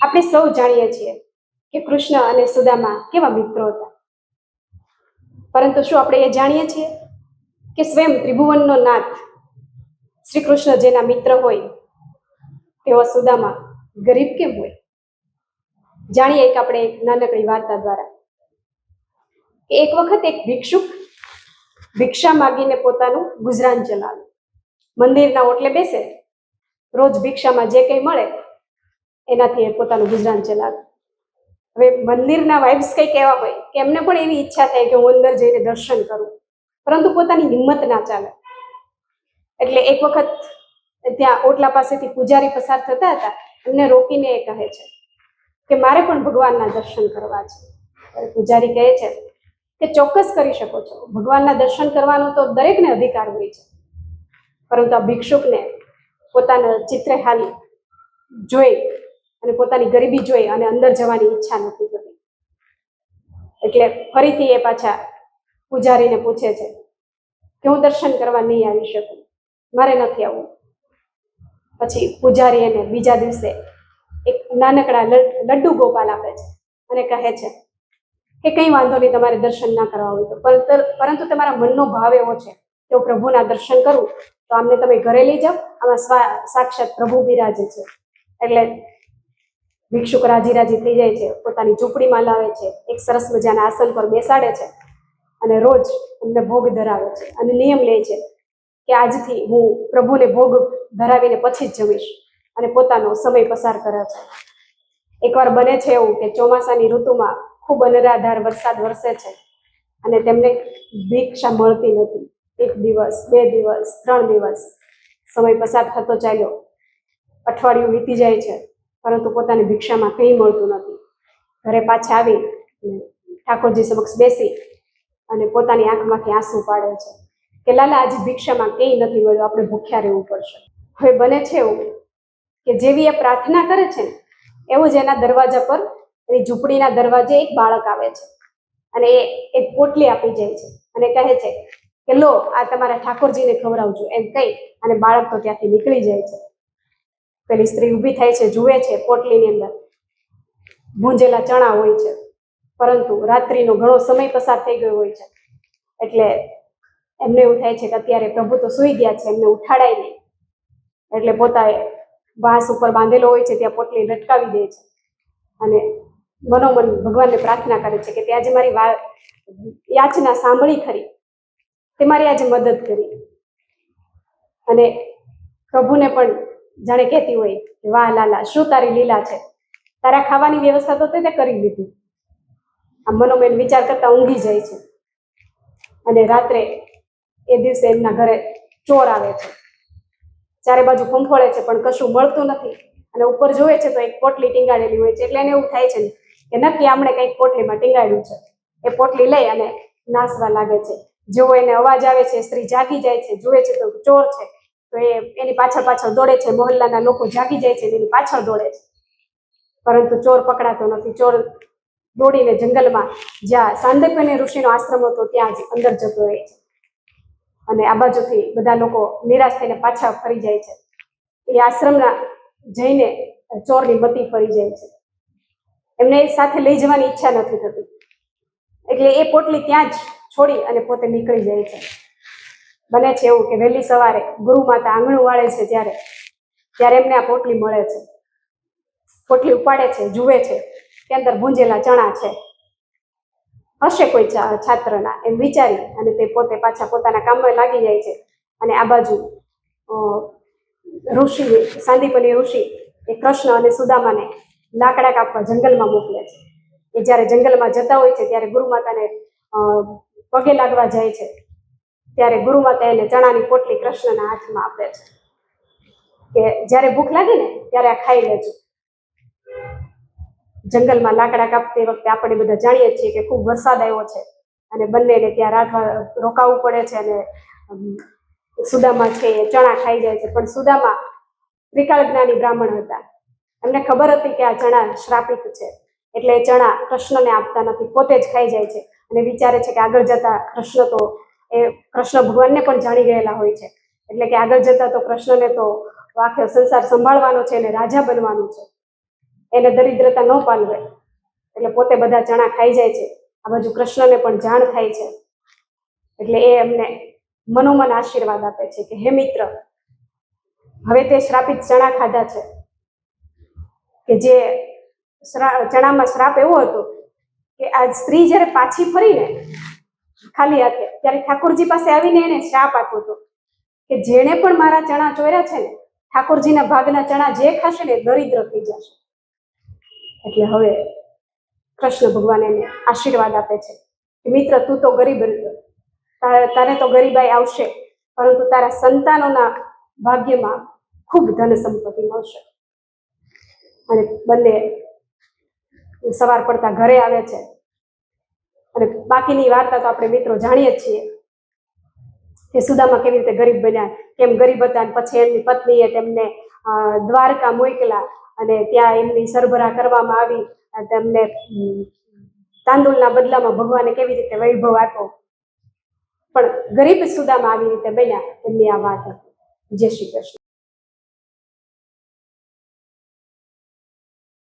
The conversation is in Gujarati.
આપણે સૌ જાણીએ છીએ કે કૃષ્ણ અને સુદામા કેવા મિત્રો હતા. પરંતુ શું આપણે એ જાણીએ છીએ કે સ્વયં ત્રિભુવનનો નાથ શ્રી કૃષ્ણ જેના મિત્ર હોય તેવા સુદામા ગરીબ કેમ હોય? જાણીએ એક આપણે એક નાનકડી વાર્તા દ્વારા એક વખત એક ભિક્ષુક ભિક્ષા માગીને પોતાનું ગુજરાન ચલાવે. મંદિરના ઓટલે બેસે, રોજ ભિક્ષામાં જે કંઈ મળે એનાથી એ પોતાનું ગુજરાન ચલાવે. હવે મંદિરના વાઇબ્સ કંઈક એવા હોય કે એમને પણ એવી ઈચ્છા થાય કે હું અંદર જઈને દર્શન કરું. પરંતુ પોતાની હિંમત ના ચાલે. એટલે એક વખત ત્યાં ઓટલા પાસેથી પૂજારી પસાર થતા હતા, એમને રોકીને એ કહે છે કે મારે પણ ભગવાનના દર્શન કરવા છે. પૂજારી કહે છે કે ચોક્કસ કરી શકો છો. ભગવાનના દર્શન કરવાનો તો દરેકને અધિકાર હોય છે. પરંતુ આ ભિક્ષુકને પોતાના ચિત્રે હાલ જોઈ અને પોતાની ગરીબી જોઈ અને અંદર જવાની ઈચ્છા નથી થતી. એટલે ફરીથી એ પાછા પૂજારીને પૂછે છે કે હું દર્શન કરવા નહીં આવી શકું. મારે નથી આવવું પછી પૂજારી એને બીજા દિવસે એક નાનકડા લડ- લડ્ડુ ગોપાલ આપે છે અને કહે છે કે કંઈ વાંધો નહીં, તમારે દર્શન ના કરવા હોય તો. પરંતુ તમારા મનનો ભાવ એવો છે કે હું પ્રભુના દર્શન કરું, તો આમને તમે ઘરે લઈ જાઓ. આમાં સાક્ષાત પ્રભુ બિરાજે છે. એટલે ભિક્ષુક રાજી રાજી થઈ જાય છે, પોતાની ઝૂંપડીમાં લાવે છે, એક સરસ મજાના આસન પર બેસાડે છે અને રોજ એમને ભોગ ધરાવે છે અને નિયમ લે છે કે આજથી હું પ્રભુને ભોગ ધરાવીને પછી જ જમીશ અને પોતાનો સમય પસાર કરે છે. એકવાર બને છે એવું કે ચોમાસાની ઋતુમાં ખૂબ અનરાધાર વરસાદ વરસે છે અને તેમને ભિક્ષા મળતી નથી. એક દિવસ, બે દિવસ, ત્રણ દિવસ સમય પસાર થતો ચાલ્યો. અઠવાડિયું વીતી જાય છે. પરંતુ પોતાની ભિક્ષામાં કંઈ મળતું નથી. ઘરે પાછા આવી ઠાકોરજી સમક્ષ બેસી અને પોતાની આંખમાંથી આંસુ પાડે છે કે, લાલા, આજે ભિક્ષામાં કંઈ નથી મળ્યું, આપણે ભૂખ્યા રહેવું પડશે. હવે બને છે એવું કે જેવી એ પ્રાર્થના કરે છે ને, એવું જ એના દરવાજા પર, એની ઝૂંપડીના દરવાજે એક બાળક આવે છે અને એ એક પોટલી આપી જાય છે અને કહે છે કે, લો, આ તમારા ઠાકોરજીને ખવડાવજો. એમ કહી અને બાળક તો ત્યાંથી નીકળી જાય છે. પેલી સ્ત્રી ઊભી થાય છે, જુએ છે પોટલીની અંદર. ભૂંજેલા ચણા હોય છે. પરંતુ રાત્રિનો ઘણો સમય પસાર થઈ ગયો હોય છે. એટલે એમને એવું થાય છે કે અત્યારે પ્રભુ તો સૂઈ ગયા છે, એમને ઉઠાડાય નહીં. એટલે પોતાએ વાંસ ઉપર બાંધેલો હોય છે, ત્યાં પોટલી લટકાવી દે છે. અને મનોમન ભગવાનને પ્રાર્થના કરે છે કે તે આજે મારી યાચના સાંભળી ખરી. તે મારી આજે મદદ કરી. અને પ્રભુને પણ જાણે કહેતી હોય કે, વાહ, લાલા, શું તારી લીલા છે? તારા ખાવાની વ્યવસ્થા તો તે કરી દીધી. આ મનોમેન વિચાર કરતા ઊંઘી જાય છે. અને રાત્રે એ દિવસે એમના ઘરે ચોર આવે છે. ચારે બાજુ ફંફોળે છે, પણ કશું મળતું નથી. અને ઉપર જોવે છે તો એક પોટલી ટીંગાડેલી હોય છે, એટલે એને એવું થાય છે કે નક્કી આમણે કંઈક પોટલીમાં ટીંગાડ્યું છે. એ પોટલી લઈ અને નાસવા લાગે છે. જેવો એને અવાજ આવે છે, સ્ત્રી જાગી જાય છે, જુએ છે તો ચોર છે. તો એ એની પાછળ પાછળ દોડે છે, મોહલ્લાના લોકો જાગી જાય છે એની પાછળ દોડે છે. પરંતુ ચોર પકડાતો નથી. ચોર દોડીને જંગલમાં જ્યાં સાંદીપની ઋષિનો આશ્રમ હતો, ત્યાં જ અંદર જતો રહે છે. અને આ બાજુથી બધા લોકો નિરાશ થઈને પાછા ફરી જાય છે. એ આશ્રમના જઈને ચોરની મતી ફરી જાય છે. એમને સાથે લઈ જવાની ઈચ્છા નથી થતી. એટલે એ પોટલી ત્યાં જ છોડી અને પોતે નીકળી જાય છે. બને છે એવું કે વહેલી સવારે ગુરુ માતા આંગણું વાળે છે ત્યારે ત્યારે એમને આ પોટલી મળે છે. પોટલી ઉપાડે છે, જુએ છે, કે અંદર ભૂંજેલા ચણા છે. હશે કોઈ છાત્રના, એમ વિચારી અને તે પોતે પાછા પોતાના કામમાં લાગી જાય છે. અને આ બાજુ ઋષિ, સાંદીપની ઋષિ એ કૃષ્ણ અને સુદામાને લાકડા કાપવા જંગલમાં મોકલે છે. એ જ્યારે જંગલમાં જતા હોય છે, ત્યારે ગુરુ માતાને પગે લાગવા જાય છે. ત્યારે ગુરુમાતા એને ચણાની પોટલી કૃષ્ણના હાથમાં આપે છે. કે જ્યારે ભૂખ લાગે ને, ત્યારે આ ખાઈ લેજો. જંગલમાં લાકડા કાપતી વખતે આપણે બધા જાણીએ છીએ કે ખૂબ વરસાદ આવ્યો છે અને બંનેને ત્યાં રાખવા રોકાવું પડે છે અને સુદામા છે એ ચણા ખાઈ જાય છે. પણ સુદામા ત્રિકાળ જ્ઞાની બ્રાહ્મણ હતા. એમને ખબર હતી કે આ ચણા શ્રાપિત છે. એટલે એ ચણા કૃષ્ણને આપતા નથી, પોતે જ ખાઈ જાય છે. અને વિચારે છે કે આગળ જતા કૃષ્ણ તો એ કૃષ્ણ ભગવાનને પણ જાણી ગયેલા હોય છે. એટલે કે આગળ જતા તો કૃષ્ણને તો આખે સંસાર સંભાળવાનો છે અને રાજા બનવાનું છે. એને દરિદ્રતા ન પાલવે. એટલે પોતે બધા ચણા ખાઈ જાય છે. આ બાજુ કૃષ્ણને પણ જાણ થાય છે. એટલે એ એમને મનોમન આશીર્વાદ આપે છે કે, હે મિત્ર, હવે તે શ્રાપિત ચણા ખાધા છે. કે જે ચણામાં શ્રાપ એવો હતો કે, આ સ્ત્રી જ્યારે પાછી ફરીને ખાલી હાથે. ત્યારે ઠાકોરજી પાસે આવીને એને શ્રાપ આપ્યો હતો. કે જેણે પણ મારા ચણા ચોર્યા છે ને, ઠાકોરજીના ભાગના ચણા જે ખાશે ને દરિદ્ર થઈ જશે. એટલે હવે કૃષ્ણ ભગવાન એને આશીર્વાદ આપે છે. મિત્ર, તું તો ગરીબ તારે તો ગરીબાઈ આવશે. પરંતુ તારા સંતાનોના ભાગ્યમાં ખૂબ ધન સંપત્તિ મળશે. અને બંને સવાર પડતા ઘરે આવે છે. અને બાકીની વાર્તા તો આપણે મિત્રો જાણીએ જ છીએ. કે સુદામા કેવી રીતે ગરીબ બન્યા, કેમ ગરીબ હતા અને પછી એમની પત્નીએ તેમને દ્વારકા મોકલા અને ત્યાં એમની સરભરા કરવામાં આવી. તેમને તાંદુલના બદલામાં ભગવાને કેવી રીતે વૈભવ આપ્યો. પણ ગરીબ સુદામા આવી રીતે બન્યા, એમની આ વાત જય શ્રી કૃષ્ણ.